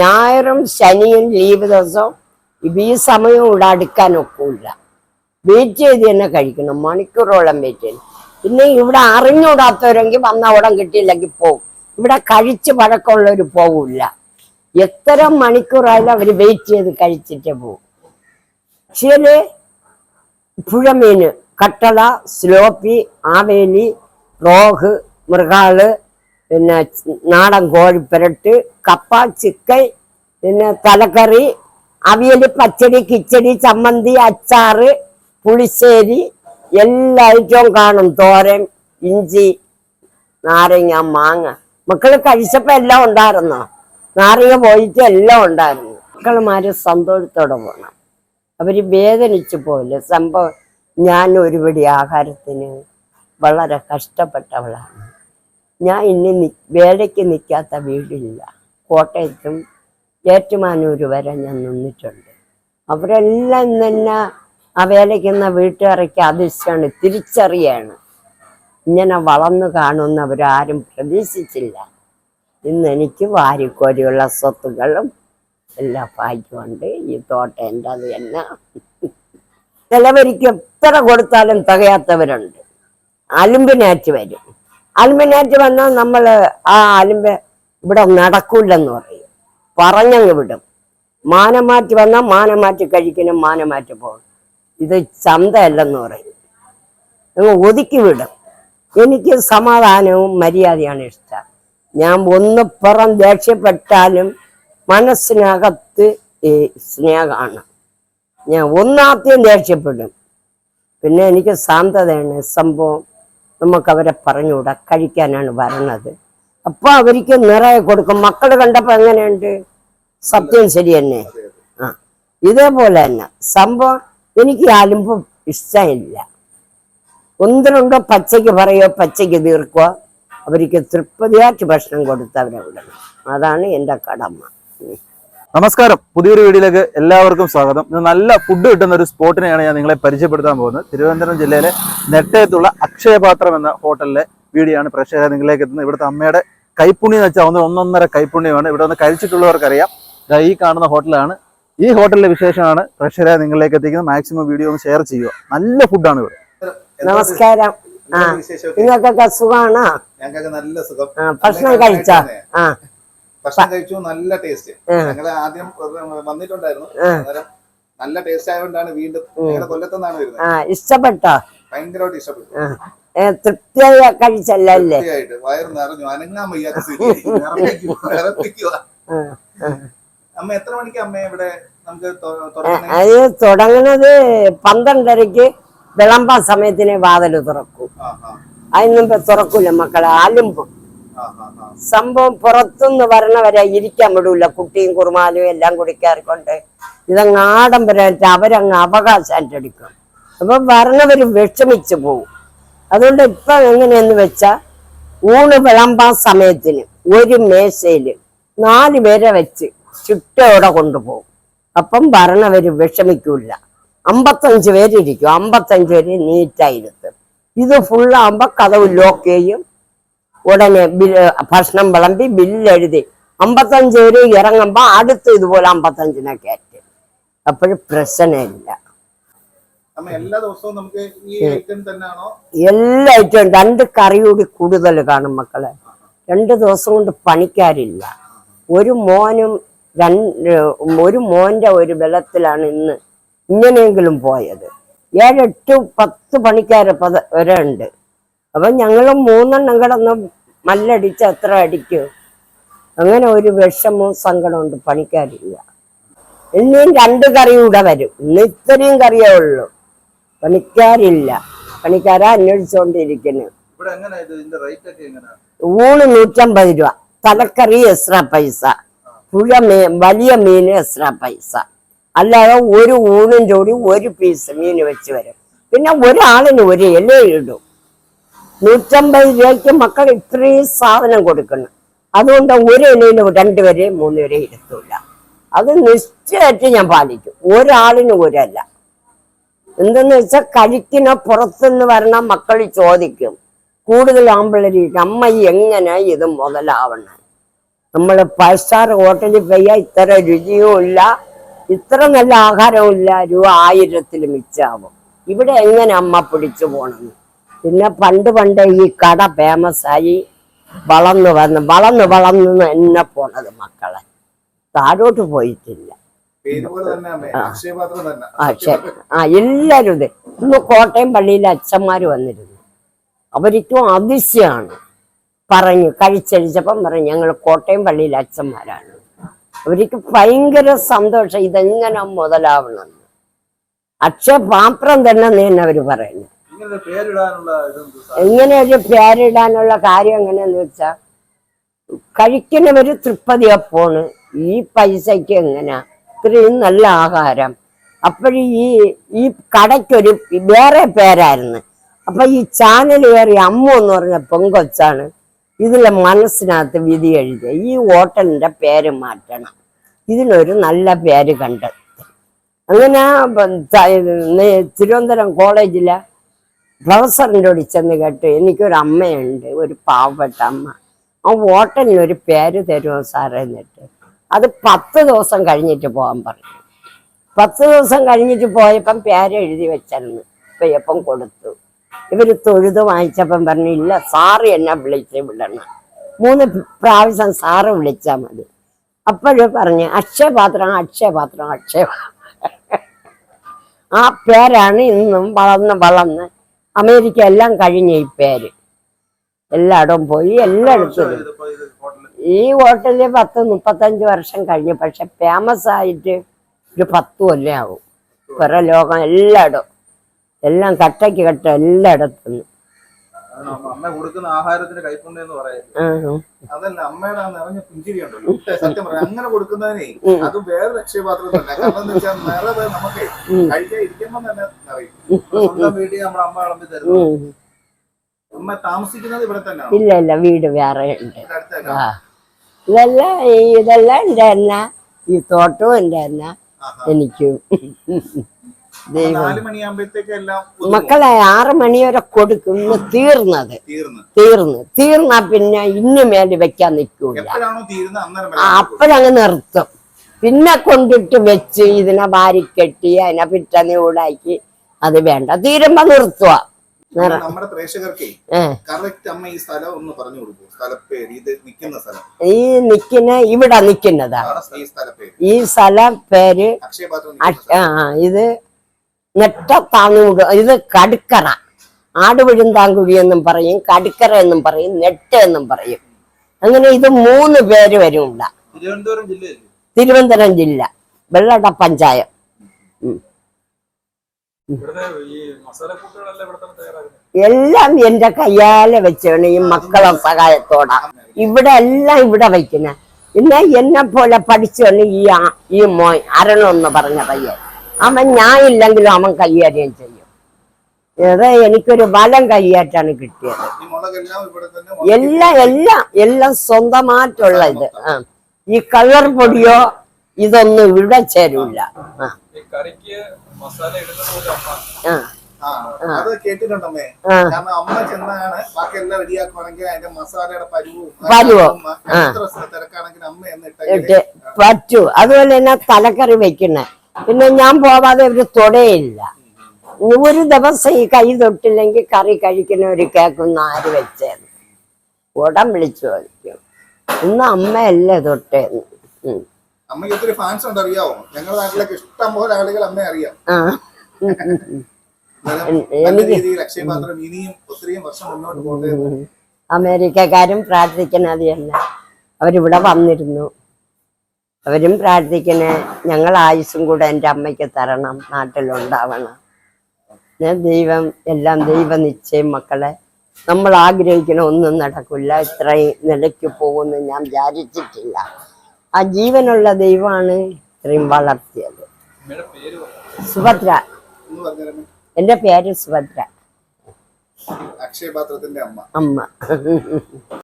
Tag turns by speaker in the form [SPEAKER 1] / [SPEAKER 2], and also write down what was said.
[SPEAKER 1] ഞായറും ശനിയും ലീവ് ദിവസവും ഈ സമയം ഇവിടെ അടുക്കാൻ ഒക്കില്ല വെയിറ്റ് ചെയ്ത് തന്നെ കഴിക്കണം മണിക്കൂറോളം വെയിറ്റ് ചെയ്യണം പിന്നെ ഇവിടെ അറിഞ്ഞുകൂടാത്തവരെങ്കിൽ വന്ന ഉടൻ കിട്ടിയില്ലെങ്കിൽ പോകും ഇവിടെ കഴിച്ച് പഴക്കമുള്ളവർ പോകില്ല എത്ര മണിക്കൂറായാലും അവർ വെയിറ്റ് ചെയ്ത് കഴിച്ചിട്ടേ പോകും പക്ഷേ പുഴമീൻ കട്ടള സ്ലോപ്പി ആവേലി റോഹ് മൃഗാള് പിന്നെ നാടൻ കോഴി കോഴിപ്പുരട്ട് കപ്പ ചിക്കൻ പിന്നെ തലക്കറി അവിയൽ പച്ചടി കിച്ചടി ചമ്മന്തി അച്ചാറ് പുളിശ്ശേരി എല്ലാ ഐറ്റവും കാണും തോരൻ ഇഞ്ചി നാരങ്ങ മാങ്ങ മക്കൾ കഴിച്ചപ്പോൾ എല്ലാം ഉണ്ടായിരുന്നു നാരങ്ങ പോയിട്ട് എല്ലാം ഉണ്ടായിരുന്നു മക്കൾമാര് സന്തോഷത്തോടെ പോണം അവര് വേദനിച്ചു പോലെ സംഭവം ഞാൻ ഒരുപടി ആഹാരത്തിന് വളരെ കഷ്ടപ്പെട്ടവളാണ് ഞാൻ ഇന്ന് വേലയ്ക്ക് നിൽക്കാത്ത വീടില്ല കോട്ടയത്തും ഏറ്റുമാനൂർ വരെ ഞാൻ നിന്നിട്ടുണ്ട് അവരെല്ലാം തന്നെ ആ വേലയ്ക്കുന്ന വീട്ടുകാരൊക്കെ അതിശയാണ് തിരിച്ചറിയാണ് ഇങ്ങനെ വളർന്നു കാണുന്നവരാരും പ്രതീക്ഷിച്ചില്ല ഇന്ന് എനിക്ക് വാരിക്കോരിയുള്ള സ്വത്തുക്കളും എല്ലാം ഭാഗ്യമുണ്ട് ഈ തോട്ടം എൻ്റെ അത് തന്നെ ചിലവരിക്ക് എത്ര കൊടുത്താലും തികയാത്തവരുണ്ട് അലുമ്പിനേറ്റ് വരും അലുമ്പിനേറ്റ് വന്നാൽ നമ്മൾ ആ അലുമ്പ ഇവിടെ നടക്കൂലെന്ന് പറയും പറഞ്ഞങ്ങ് വിടും മാനം മാറ്റി വന്നാൽ മാനം മാറ്റി കഴിക്കണം മാനം മാറ്റി പോകണം ഇത് ചന്തയല്ലെന്ന് പറയും നിങ്ങൾ ഒതുക്കി വിടും എനിക്ക് സമാധാനവും മര്യാദയാണ് ഇഷ്ടം ഞാൻ ഒന്ന് പുറം ദേഷ്യപ്പെട്ടാലും മനസ്സിനകത്ത് സ്നേഹമാണ് ഞാൻ ഒന്നാദ്യം ദേഷ്യപ്പെടും പിന്നെ എനിക്ക് ശാന്തതയാണ് സംഭവം അവരെ പറഞ്ഞുകൂടാ കഴിക്കാനാണ് വരണത് അപ്പോൾ അവർക്ക് നിറയെ കൊടുക്കും മക്കൾ കണ്ടപ്പോൾ എങ്ങനെയുണ്ട് സത്യം ശരി തന്നെ ആ ഇതേപോലെ തന്നെ സംഭവം എനിക്ക് ആലുമ്പോ ഇഷ്ടമില്ല ഒന്നിനുണ്ടോ പച്ചയ്ക്ക് പറയോ പച്ചയ്ക്ക് തീർക്കുക അവർക്ക് തൃപ്തിയാക്കി ഭക്ഷണം കൊടുത്തവരെ വിടണം അതാണ് എൻ്റെ കടമ
[SPEAKER 2] നമസ്കാരം പുതിയൊരു വീഡിയോയിലേക്ക് എല്ലാവർക്കും സ്വാഗതം ഇന്ന് നല്ല ഫുഡ് കിട്ടുന്ന ഒരു സ്പോട്ടിനെയാണ് ഞാൻ നിങ്ങളെ പരിചയപ്പെടുത്താൻ പോകുന്നത് തിരുവനന്തപുരം ജില്ലയിലെ നെട്ടയത്തുള്ള അക്ഷയപാത്രം എന്ന ഹോട്ടലിലെ വീഡിയോ ആണ് പ്രേക്ഷകരെ നിങ്ങളിലേക്ക് എത്തുന്നത് ഇവിടുത്തെ അമ്മയുടെ കൈപ്പുണ്യം എന്ന് വെച്ചാൽ ഒന്ന് ഒന്നൊന്നര കൈപ്പുണ്യമാണ് ഇവിടെ ഒന്ന് കഴിച്ചിട്ടുള്ളവർക്കറിയാം ഈ കാണുന്ന ഹോട്ടലാണ് ഈ ഹോട്ടലിലെ വിശേഷമാണ് പ്രേക്ഷകരെ നിങ്ങളിലേക്ക് എത്തിക്കുന്നത് മാക്സിമം വീഡിയോ ഒന്ന് ഷെയർ ചെയ്യുക നല്ല ഫുഡാണ് ഇവിടെ
[SPEAKER 1] നമസ്കാരം നിങ്ങൾക്കൊക്കെ സുഖമാണ് ഞങ്ങൾക്ക് നല്ല സുഖം ഭക്ഷണം കഴിച്ചാ
[SPEAKER 3] ഭക്ഷണം കഴിച്ചു നല്ല ടേസ്റ്റ് ഞങ്ങൾ ആദ്യം വന്നിട്ടുണ്ടായിരുന്നു അന്നേരം നല്ല ടേസ്റ്റ് ആയതുകൊണ്ടാണ് വീണ്ടും ഞങ്ങളുടെ കൊല്ലത്തുനിന്നാണ്
[SPEAKER 1] വരുന്നത് ഇഷ്ടപ്പെട്ടോ
[SPEAKER 3] ഭയങ്കരമായിട്ട് ഇഷ്ടപ്പെട്ടു
[SPEAKER 1] തൃപ്തിയായി കഴിച്ചല്ലേ വയറ് നിറഞ്ഞു അനങ്ങാൻ വയ്യാത്ത
[SPEAKER 3] അമ്മ എത്ര മണിക്ക് അമ്മ ഇവിടെ നമുക്ക്
[SPEAKER 1] തുടങ്ങുന്നത് പന്ത്രണ്ടരക്ക് വിളമ്പാൻ സമയത്തിന് വാതിൽ തുറക്കും അതിനും തുറക്കൂല മക്കളെ ആലുമ്പം സംഭവം പുറത്തുനിന്ന് വരണവരെ ഇരിക്കാൻ വിടൂല കുട്ടിയും കുറുമാലും എല്ലാം കുടിക്കാറിക്കൊണ്ട് ഇതങ്ങ് ആഡംബരമായിട്ട് അവരങ്ങ് അവകാശമായിട്ട് എടുക്കും അപ്പൊ വരണവർ വിഷമിച്ചു പോകും അതുകൊണ്ട് ഇപ്പൊ എങ്ങനെയെന്ന് വെച്ചാ ഊണ് വിളമ്പാൻ സമയത്തിന് ഒരു മേശയില് നാല് പേരെ വെച്ച് ചുറ്റോടെ കൊണ്ടുപോകും അപ്പം വരണവര് വിഷമിക്കൂല അമ്പത്തഞ്ചു പേരിരിക്കും അമ്പത്തഞ്ചു പേര് നീറ്റായി ഇത് ഫുള്ളാകുമ്പോ കഥവ് ലോക്ക് ചെയ്യും ഉടനെ ഭക്ഷണം വിളമ്പി ബില്ലെഴുതി അമ്പത്തഞ്ച് പേര് ഇറങ്ങുമ്പോൾ അടുത്ത് ഇതുപോലെ അമ്പത്തഞ്ചിനെ കയറ്റി അപ്പോഴും പ്രശ്നമില്ല എല്ലാ ദിവസവും നമുക്ക് ഈ ഐറ്റം തന്നെയാണോ എല്ലാ ഐറ്റവും രണ്ട് കറി കൂടി കൂടുതൽ കാണും മക്കളെ രണ്ട് ദിവസം കൊണ്ട് പണിക്കാരില്ല ഒരു മോനും രണ്ട് ഒരു മോന്റെ ഒരു ബലത്തിലാണ് ഇന്ന് ഇങ്ങനെയെങ്കിലും പോയത് ഏഴെട്ട് പത്ത് പണിക്കാരെ പത വരെ ഉണ്ട് അപ്പൊ ഞങ്ങൾ മൂന്നെണ്ണം കിടന്ന് മല്ലടിച്ച് എത്ര അടിക്കും അങ്ങനെ ഒരു വിഷമോ സങ്കടമുണ്ട് പണിക്കാരില്ല ഇനിയും രണ്ട് കറി കൂടെ വരും ഇന്ന് ഇത്രയും കറിയേ ഉള്ളൂ പണിക്കാരില്ല പണിക്കാരെ അന്വേഷിച്ചോണ്ടിരിക്കുന്നു ഊണ് നൂറ്റമ്പത് രൂപ തലക്കറി എക്സ്ട്രാ പൈസ പുഴ മീൻ വലിയ മീൻ എക്സ്ട്രാ പൈസ അല്ലാതെ ഒരു ഊണിൻ്റെ ജോഡി ഒരു പീസ് മീൻ വെച്ച് വരും പിന്നെ ഒരാളിന് ഒരു ഇല ഇടും നൂറ്റമ്പത് രൂപയ്ക്ക് മക്കൾ ഇത്രയും സാധനം കൊടുക്കണം അതുകൊണ്ട് ഒരു ഇലയിൽ രണ്ടുപേരെയും മൂന്നുപേരെയും ഇരുത്തൂല അത് നിശ്ചയമായിട്ട് ഞാൻ പാലിക്കും ഒരാളിന് ഒരല്ല എന്തെന്ന് വെച്ചാൽ കഴിക്കുന്ന പുറത്തുനിന്ന് വരണ മക്കൾ ചോദിക്കും കൂടുതൽ കൂടുതലാകുമ്പോഴേക്കും അമ്മ എങ്ങനെ ഇത് മുതലാവണം നമ്മൾ ഫൈവ് ഹോട്ടലിൽ പെയ്യാ ഇത്ര രുചിയും ഇല്ല ഇത്ര നല്ല ആഹാരവും ഇല്ല രൂപ ആയിരത്തിൽ മിച്ചാവും ഇവിടെ എങ്ങനെ അമ്മ പിടിച്ചു പോകണം പിന്നെ പണ്ട് പണ്ട് ഈ കട ഫേമസായി വളർന്നു വന്ന് വളർന്ന് വളർന്ന് എന്നെ പോണത് മക്കളെ താഴോട്ട് പോയിട്ടില്ല എല്ലാരും ഇന്ന് കോട്ടയം പള്ളിയിലെ അച്ഛന്മാർ വന്നിരുന്നു അവരിറ്റവും അതിശയാണ് പറഞ്ഞു കഴിച്ചടിച്ചപ്പം പറഞ്ഞു ഞങ്ങൾ കോട്ടയം പള്ളിയിലെ അച്ഛന്മാരാണ് അവർക്ക് ഭയങ്കര സന്തോഷം ഇതെങ്ങനെ മുതലാവണമെന്ന് അക്ഷയ പാത്രം തന്നെ തന്നെ അവർ പറയുന്നു എങ്ങനെയൊരു പേരിടാനുള്ള കാര്യം എങ്ങനെയെന്ന് വെച്ചാ കഴിക്കുന്നവര് തൃപ്പതിയാ പോണ് ഈ പൈസക്ക് എങ്ങനെയാ ഇത്രയും നല്ല ആഹാരം അപ്പോഴും ഈ ഈ കടയ്ക്കൊരു വേറെ പേരായിരുന്നു അപ്പൊ ഈ ചാനൽ കയറി അമ്മ എന്ന് പറഞ്ഞ പൊങ്കൊച്ചാണ് ഇതിലെ മനസ്സിനകത്ത് വിധി എഴുതിയ ഈ ഹോട്ടലിന്റെ പേര് മാറ്റണം ഇതിനൊരു നല്ല പേര് കണ്ടെത്തി അങ്ങനെ തിരുവനന്തപുരം കോളേജിലെ ബ്ലൗസറിൻ്റെ ഒടി ചെന്ന് കേട്ടു എനിക്കൊരു അമ്മയുണ്ട് ഒരു പാവപ്പെട്ട അമ്മ ആ ഹോട്ടലിനൊരു പേര് തരുമോ സാറേ എന്നിട്ട് അത് പത്ത് ദിവസം കഴിഞ്ഞിട്ട് പോകാൻ പറഞ്ഞു പത്ത് ദിവസം കഴിഞ്ഞിട്ട് പോയപ്പം പേര് എഴുതി വെച്ചിരുന്നു ഇപ്പം കൊടുത്തു ഇവർ തൊഴുത് വാങ്ങിച്ചപ്പം പറഞ്ഞു ഇല്ല സാറ് എന്നെ വിളിച്ച് വിടണം മൂന്ന് പ്രാവശ്യം സാറ് വിളിച്ചാൽ മതി അപ്പോഴും പറഞ്ഞു അക്ഷയപാത്രം അക്ഷയപാത്രം അക്ഷയ ആ പേരാണ് ഇന്നും വളർന്ന് വളർന്ന് അമേരിക്ക എല്ലാം കഴിഞ്ഞ ഈ പേര് എല്ലായിടവും പോയി എല്ലായിടത്തും ഈ ഹോട്ടലിൽ പത്ത് മുപ്പത്തഞ്ച് വർഷം കഴിഞ്ഞു പക്ഷെ ഫേമസ് ആയിട്ട് ഒരു പത്ത് കൊല്ലം ആവും കുറെ ലോകം എല്ലായിടവും എല്ലാം കട്ടയ്ക്ക് കട്ട എല്ലായിടത്തുനിന്നും
[SPEAKER 3] അമ്മ കൊടുക്കുന്ന ആഹാരത്തിന്റെ കൈപ്പുണ്യം എന്ന് പറയുന്നത് അതല്ല അമ്മയുടെ നിറഞ്ഞ പുഞ്ചിരി ഉണ്ടല്ലോ സത്യം പറയാം അങ്ങനെ കൊടുക്കുന്നതിനെ അത് വേറെ രക്ഷപാത്രമൊന്നുമല്ല കാരണം എന്ന് വെച്ചാൽ നിറവ് നമുക്ക് കഴിക്കാൻ ഇരിക്കുമ്പോ തന്നെ അറിയും സ്വന്തം വീട്ടിൽ നമ്മുടെ അമ്മ വിളമ്പി തരുന്നു അമ്മ താമസിക്കുന്നത് ഇവിടെ തന്നെ
[SPEAKER 1] ഇല്ല ഇല്ല വീട് വേറെ ഉണ്ട് ഇതെല്ലാം ഇതെല്ലാം എന്റെ തന്നെ ഈ തോട്ടവും എന്റെ തന്നെ എനിക്കും മക്കളെ ആറ് മണി വരെ കൊടുക്കും തീർന്നത് തീർന്ന് തീർന്നാ പിന്നെ ഇന്ന് മേലെ വെക്കാൻ നിൽക്കൂല അപ്പഴങ്ങ് നിർത്തും പിന്നെ കൊണ്ടിട്ട് വെച്ച് ഇതിനെ വാരിക്കെട്ടി അതിനെ പിറ്റനെ ഊടാക്കി അത് വേണ്ട തീരുമ്പോ നിർത്തുക
[SPEAKER 3] നമ്മുടെ പ്രേക്ഷകർക്ക് അമ്മ ഈ സ്ഥലം നിൽക്കുന്ന
[SPEAKER 1] ഈ നിക്കുന്ന ഇവിടെ നിക്കുന്നതാ ഈ ഈ സ്ഥലം പേര് ഇത് നെട്ടത്താങ്ങുക ഇത് കടുക്കറ ആടുപുഴുന്താങ്കുഴി എന്നും പറയും കടുക്കറ എന്നും പറയും നെട്ട് എന്നും പറയും അങ്ങനെ ഇത് മൂന്ന് പേര് വരും ഉണ്ട തിരുവനന്തപുരം ജില്ല വെള്ളട പഞ്ചായത്ത് എല്ലാം എന്റെ കയ്യാലെ വെച്ചാണ് ഈ മക്കളെ സഹായത്തോടെ ഇവിടെ എല്ലാം ഇവിടെ വയ്ക്കുന്ന എന്നാ എന്നെ പോലെ പഠിച്ചാണ് ഈ ഈ മോ അരണെന്ന് പറഞ്ഞ പയ്യൻ അവൻ ഞാൻ ഇല്ലെങ്കിലും അവൻ കൈകാര്യം ചെയ്യും ഇത് എനിക്കൊരു ബലം കയ്യേറ്റാണ് കിട്ടിയത് എല്ലാം എല്ലാം എല്ലാം സ്വന്തമായിട്ടുള്ള ഇത് ഈ കളർ പൊടിയോ ഇതൊന്നും ഇവിടെ ചേരൂല പറ്റൂ അതുപോലെ തന്നെ തലക്കറി വെക്കണേ പിന്നെ ഞാൻ പോവാതെ ഒരു തൊടയില്ല ഒരു ദിവസം ഈ കൈ തൊട്ടില്ലെങ്കിൽ കറി കഴിക്കുന്ന ഒരു കേക്കൊന്നും ആര് വെച്ചേന്ന് ഉടൻ വിളിച്ചു ചോദിക്കും ഇന്ന് അമ്മയല്ലേ തൊട്ടേന്ന്
[SPEAKER 3] അമ്മയ്ക്ക് ഫാൻസ് ഉണ്ട് അറിയാവോ ഇഷ്ടം പോലെ ആളുകൾ അമ്മയെ അറിയാം
[SPEAKER 1] അമേരിക്കക്കാരും പ്രാർത്ഥിക്കുന്നത് അവരിവിടെ വന്നിരുന്നു അവരും പ്രാർത്ഥിക്കണേ ഞങ്ങൾ ആയുസ്സും കൂടെ എൻ്റെ അമ്മയ്ക്ക് തരണം നാട്ടിലുണ്ടാവണം ദൈവം എല്ലാം ദൈവ നിശ്ചയം മക്കളെ നമ്മൾ ആഗ്രഹിക്കണ ഒന്നും നടക്കില്ല ഇത്രയും നിലയ്ക്ക് പോകുമെന്ന് ഞാൻ വിചാരിച്ചിട്ടില്ല ആ ജീവനുള്ള ദൈവമാണ് ഇത്രയും വളർത്തിയത് സുഭദ്ര എൻ്റെ പേര് സുഭദ്ര അക്ഷയപാത്രത്തിന്റെ അമ്മ അമ്മ